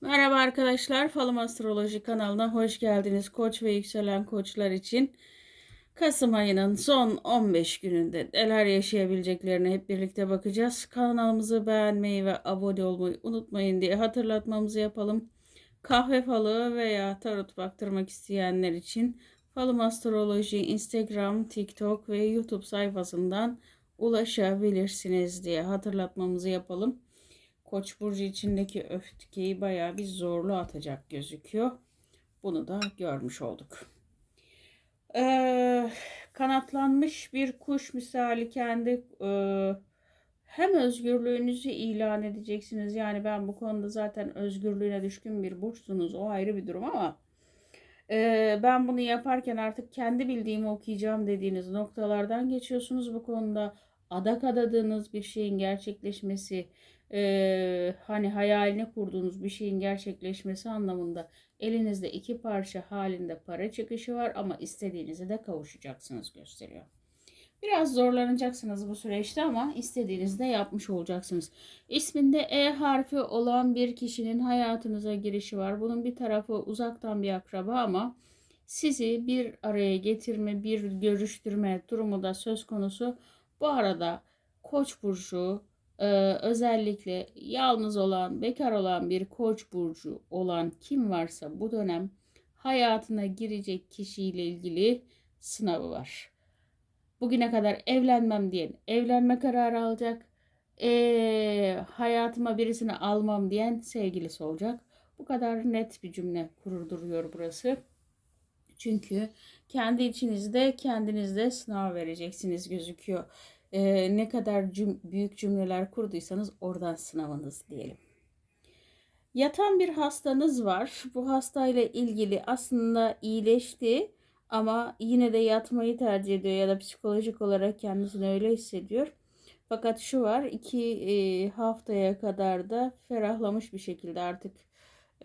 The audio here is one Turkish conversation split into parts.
Merhaba arkadaşlar, Falım Astroloji kanalına hoş geldiniz. Koç ve yükselen koçlar için Kasım ayının son 15 gününde neler yaşayabileceklerine hep birlikte bakacağız. Kanalımızı beğenmeyi ve abone olmayı unutmayın diye hatırlatmamızı yapalım. Kahve falı veya tarot baktırmak isteyenler için Falım Astroloji Instagram, TikTok ve YouTube sayfasından ulaşabilirsiniz diye hatırlatmamızı yapalım. Koç burcu içindeki öfkeyi bayağı bir zorlu atacak gözüküyor. Bunu da görmüş olduk. Ee, kanatlanmış bir kuş misali kendi e, hem özgürlüğünüzü ilan edeceksiniz. Yani ben bu konuda zaten özgürlüğüne düşkün bir burçsunuz. O ayrı bir durum ama e, ben bunu yaparken artık kendi bildiğimi okuyacağım dediğiniz noktalardan geçiyorsunuz. Bu konuda adak adadığınız bir şeyin gerçekleşmesi, e, hani hayalini kurduğunuz bir şeyin gerçekleşmesi anlamında elinizde iki parça halinde para çıkışı var ama istediğinize de kavuşacaksınız gösteriyor. Biraz zorlanacaksınız bu süreçte ama istediğinizde yapmış olacaksınız. İsminde E harfi olan bir kişinin hayatınıza girişi var. Bunun bir tarafı uzaktan bir akraba ama sizi bir araya getirme, bir görüştürme durumu da söz konusu. Bu arada Koç burcu e, özellikle yalnız olan, bekar olan bir Koç burcu olan kim varsa bu dönem hayatına girecek kişiyle ilgili sınavı var. Bugüne kadar evlenmem diyen evlenme kararı alacak. E, hayatıma birisini almam diyen sevgilisi olacak. Bu kadar net bir cümle kurduruyor burası. Çünkü kendi içinizde kendinizde sınav vereceksiniz gözüküyor. Ee, ne kadar cüm büyük cümleler kurduysanız oradan sınavınız diyelim. Yatan bir hastanız var. Bu hastayla ilgili aslında iyileşti ama yine de yatmayı tercih ediyor ya da psikolojik olarak kendisini öyle hissediyor. Fakat şu var iki e, haftaya kadar da ferahlamış bir şekilde artık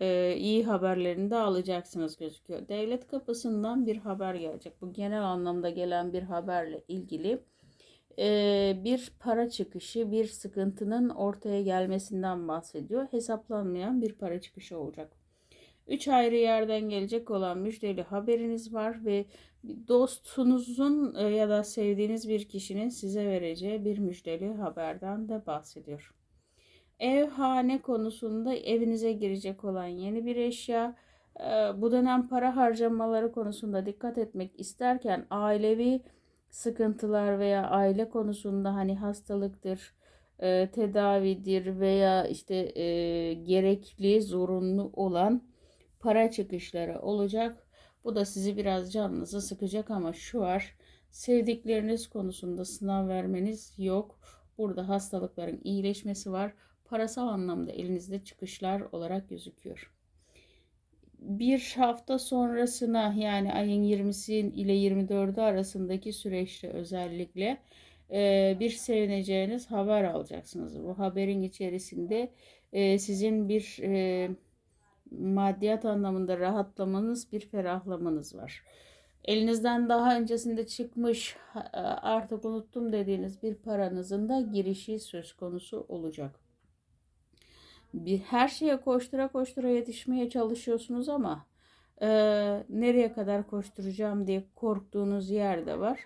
e, iyi haberlerini de alacaksınız gözüküyor. Devlet kapısından bir haber gelecek. Bu genel anlamda gelen bir haberle ilgili e, bir para çıkışı, bir sıkıntının ortaya gelmesinden bahsediyor. Hesaplanmayan bir para çıkışı olacak. Üç ayrı yerden gelecek olan müjdeli haberiniz var ve dostunuzun e, ya da sevdiğiniz bir kişinin size vereceği bir müjdeli haberden de bahsediyor. Ev hane konusunda evinize girecek olan yeni bir eşya, e, bu dönem para harcamaları konusunda dikkat etmek isterken ailevi sıkıntılar veya aile konusunda hani hastalıktır, e, tedavidir veya işte e, gerekli, zorunlu olan para çıkışları olacak. Bu da sizi biraz canınızı sıkacak ama şu var. Sevdikleriniz konusunda sınav vermeniz yok. Burada hastalıkların iyileşmesi var. Parasal anlamda elinizde çıkışlar olarak gözüküyor bir hafta sonrasına yani ayın 20'si ile 24'ü arasındaki süreçte özellikle bir sevineceğiniz haber alacaksınız. Bu haberin içerisinde sizin bir maddiyat anlamında rahatlamanız, bir ferahlamanız var. Elinizden daha öncesinde çıkmış artık unuttum dediğiniz bir paranızın da girişi söz konusu olacak bir her şeye koştura koştura yetişmeye çalışıyorsunuz ama e, nereye kadar koşturacağım diye korktuğunuz yer de var.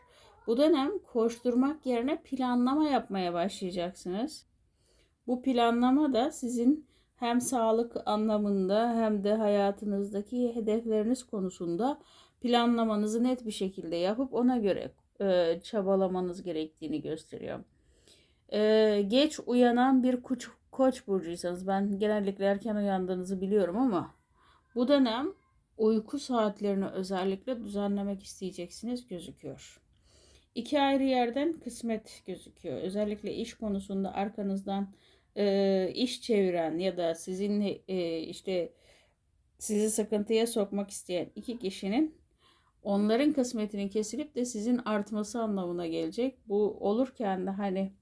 Bu dönem koşturmak yerine planlama yapmaya başlayacaksınız. Bu planlama da sizin hem sağlık anlamında hem de hayatınızdaki hedefleriniz konusunda planlamanızı net bir şekilde yapıp ona göre e, çabalamanız gerektiğini gösteriyor. E, geç uyanan bir kuş, Koç burcuysanız ben genellikle erken uyandığınızı biliyorum ama bu dönem uyku saatlerini özellikle düzenlemek isteyeceksiniz gözüküyor. İki ayrı yerden kısmet gözüküyor. Özellikle iş konusunda arkanızdan e, iş çeviren ya da sizin e, işte sizi sıkıntıya sokmak isteyen iki kişinin onların kısmetinin kesilip de sizin artması anlamına gelecek. Bu olurken de hani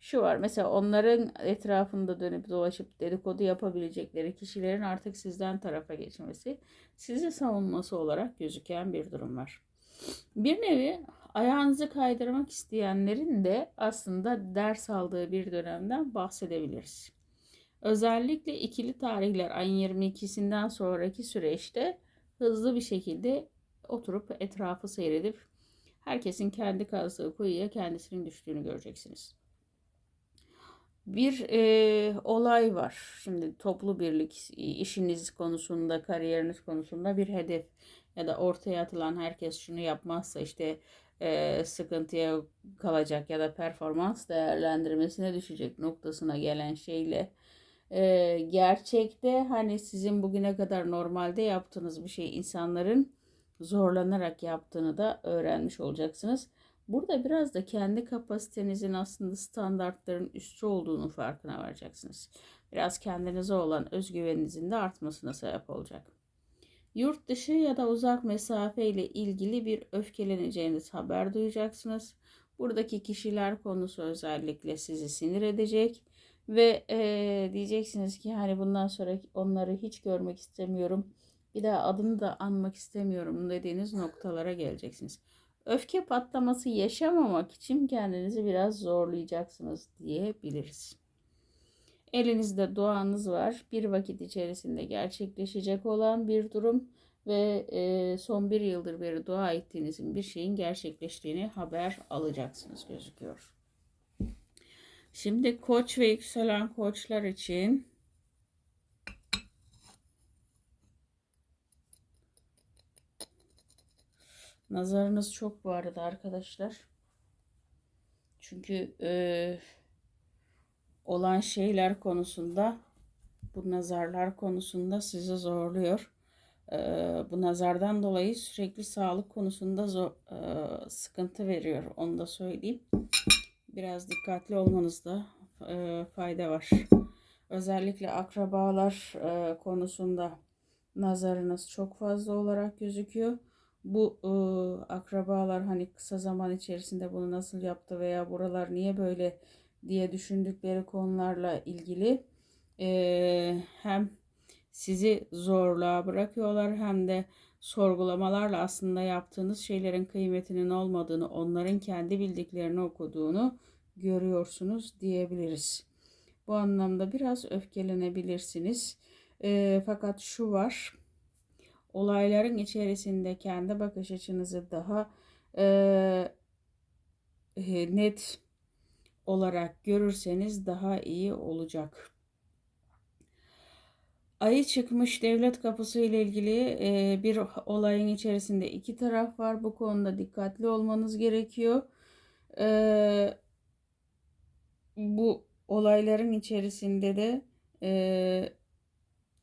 şu var mesela onların etrafında dönüp dolaşıp dedikodu yapabilecekleri kişilerin artık sizden tarafa geçmesi sizi savunması olarak gözüken bir durum var. Bir nevi ayağınızı kaydırmak isteyenlerin de aslında ders aldığı bir dönemden bahsedebiliriz. Özellikle ikili tarihler ayın 22'sinden sonraki süreçte hızlı bir şekilde oturup etrafı seyredip herkesin kendi kazdığı kuyuya kendisinin düştüğünü göreceksiniz. Bir e, olay var. Şimdi toplu birlik, işiniz konusunda, kariyeriniz konusunda bir hedef ya da ortaya atılan herkes şunu yapmazsa işte e, sıkıntıya kalacak ya da performans değerlendirmesine düşecek noktasına gelen şeyle e, gerçekte hani sizin bugüne kadar normalde yaptığınız bir şey insanların zorlanarak yaptığını da öğrenmiş olacaksınız. Burada biraz da kendi kapasitenizin aslında standartların üstü olduğunu farkına varacaksınız. Biraz kendinize olan özgüveninizin de artmasına sebep olacak. Yurt dışı ya da uzak mesafe ile ilgili bir öfkeleneceğiniz haber duyacaksınız. Buradaki kişiler konusu özellikle sizi sinir edecek ve e, diyeceksiniz ki hani bundan sonra onları hiç görmek istemiyorum. Bir daha adını da anmak istemiyorum dediğiniz noktalara geleceksiniz. Öfke patlaması yaşamamak için kendinizi biraz zorlayacaksınız diyebiliriz. Elinizde duanız var. Bir vakit içerisinde gerçekleşecek olan bir durum ve e, son bir yıldır beri dua ettiğinizin bir şeyin gerçekleştiğini haber alacaksınız gözüküyor. Şimdi koç ve yükselen koçlar için nazarınız çok bu arada arkadaşlar. Çünkü e, olan şeyler konusunda bu nazarlar konusunda sizi zorluyor. E, bu nazardan dolayı sürekli sağlık konusunda zor, e, sıkıntı veriyor. Onu da söyleyeyim biraz dikkatli olmanızda e, fayda var. Özellikle akrabalar e, konusunda nazarınız çok fazla olarak gözüküyor. Bu e, akrabalar hani kısa zaman içerisinde bunu nasıl yaptı veya buralar niye böyle diye düşündükleri konularla ilgili e, hem sizi zorluğa bırakıyorlar hem de sorgulamalarla aslında yaptığınız şeylerin kıymetinin olmadığını, onların kendi bildiklerini okuduğunu görüyorsunuz diyebiliriz. Bu anlamda biraz öfkelenebilirsiniz. E, fakat şu var, olayların içerisinde kendi bakış açınızı daha e, net olarak görürseniz daha iyi olacak. Ayı çıkmış devlet kapısı ile ilgili e, bir olayın içerisinde iki taraf var. Bu konuda dikkatli olmanız gerekiyor. E, bu olayların içerisinde de e,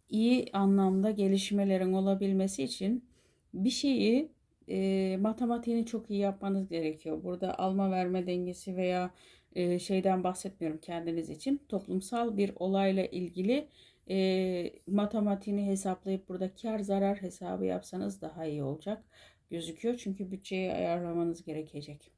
iyi anlamda gelişmelerin olabilmesi için bir şeyi e, matematiğini çok iyi yapmanız gerekiyor. Burada alma verme dengesi veya e, şeyden bahsetmiyorum kendiniz için. Toplumsal bir olayla ilgili e, matematiğini hesaplayıp burada kar zarar hesabı yapsanız daha iyi olacak gözüküyor. Çünkü bütçeyi ayarlamanız gerekecek.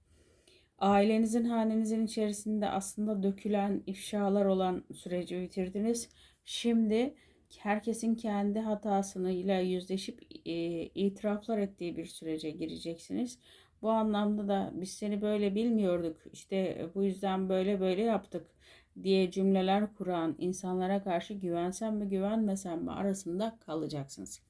Ailenizin, hanenizin içerisinde aslında dökülen ifşalar olan süreci bitirdiniz. Şimdi herkesin kendi hatasıyla yüzleşip e, itiraflar ettiği bir sürece gireceksiniz. Bu anlamda da biz seni böyle bilmiyorduk. İşte bu yüzden böyle böyle yaptık diye cümleler kuran insanlara karşı güvensem mi güvenmesem mi arasında kalacaksınız.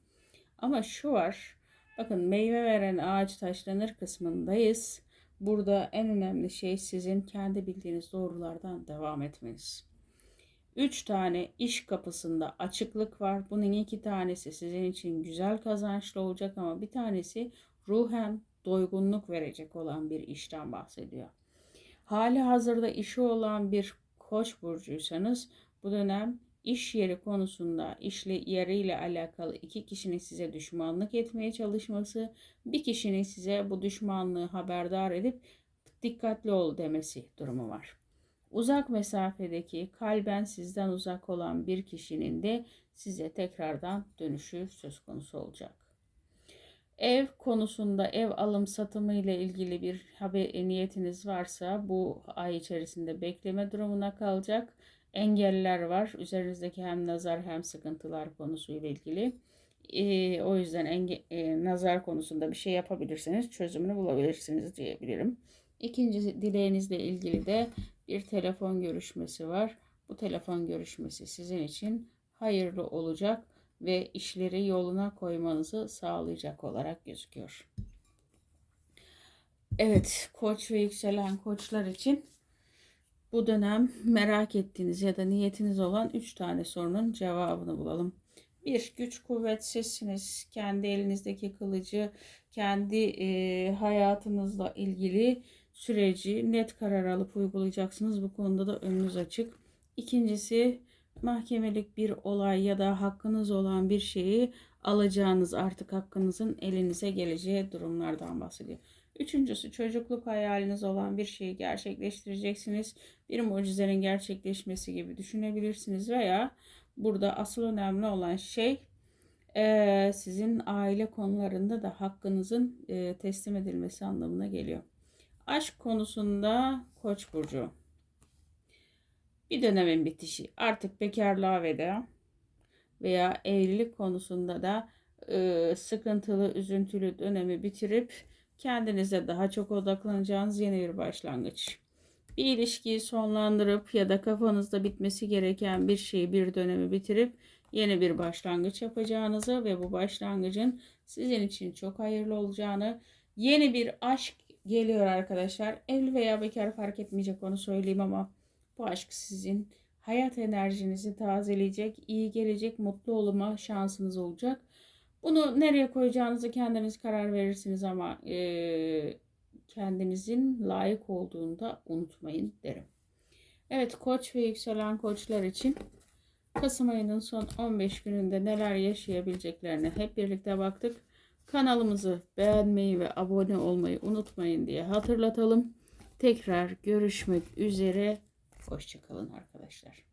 Ama şu var. Bakın meyve veren ağaç taşlanır kısmındayız. Burada en önemli şey sizin kendi bildiğiniz doğrulardan devam etmeniz. Üç tane iş kapısında açıklık var. Bunun iki tanesi sizin için güzel kazançlı olacak ama bir tanesi ruhen doygunluk verecek olan bir işten bahsediyor. Hali hazırda işi olan bir koç burcuysanız bu dönem iş yeri konusunda işle yeriyle alakalı iki kişinin size düşmanlık etmeye çalışması, bir kişinin size bu düşmanlığı haberdar edip dikkatli ol demesi durumu var. Uzak mesafedeki kalben sizden uzak olan bir kişinin de size tekrardan dönüşü söz konusu olacak. Ev konusunda ev alım satımı ile ilgili bir haber niyetiniz varsa bu ay içerisinde bekleme durumuna kalacak. Engeller var. Üzerinizdeki hem nazar hem sıkıntılar konusuyla ilgili. Ee, o yüzden enge, e, nazar konusunda bir şey yapabilirsiniz. Çözümünü bulabilirsiniz diyebilirim. İkinci dileğinizle ilgili de bir telefon görüşmesi var. bu telefon görüşmesi sizin için hayırlı olacak ve işleri yoluna koymanızı sağlayacak olarak gözüküyor. Evet, koç ve yükselen koçlar için bu dönem merak ettiğiniz ya da niyetiniz olan 3 tane sorunun cevabını bulalım. Bir, güç kuvvetsizsiniz. Kendi elinizdeki kılıcı, kendi e, hayatınızla ilgili süreci net karar alıp uygulayacaksınız. Bu konuda da önünüz açık. İkincisi, mahkemelik bir olay ya da hakkınız olan bir şeyi alacağınız artık hakkınızın elinize geleceği durumlardan bahsediyor. Üçüncüsü çocukluk hayaliniz olan bir şeyi gerçekleştireceksiniz. Bir mucizenin gerçekleşmesi gibi düşünebilirsiniz veya burada asıl önemli olan şey eee, sizin aile konularında da hakkınızın eee, teslim edilmesi anlamına geliyor. Aşk konusunda Koç burcu. Bir dönemin bitişi. Artık bekarlığa veda veya evlilik konusunda da eee, sıkıntılı, üzüntülü dönemi bitirip kendinize daha çok odaklanacağınız yeni bir başlangıç. Bir ilişkiyi sonlandırıp ya da kafanızda bitmesi gereken bir şeyi bir dönemi bitirip yeni bir başlangıç yapacağınızı ve bu başlangıcın sizin için çok hayırlı olacağını, yeni bir aşk geliyor arkadaşlar. Evli veya bekar fark etmeyecek onu söyleyeyim ama bu aşk sizin hayat enerjinizi tazeleyecek, iyi gelecek, mutlu olma şansınız olacak. Bunu nereye koyacağınızı kendiniz karar verirsiniz ama eee, kendinizin layık olduğunu da unutmayın derim. Evet koç ve yükselen koçlar için Kasım ayının son 15 gününde neler yaşayabileceklerine hep birlikte baktık. Kanalımızı beğenmeyi ve abone olmayı unutmayın diye hatırlatalım. Tekrar görüşmek üzere. Hoşçakalın arkadaşlar.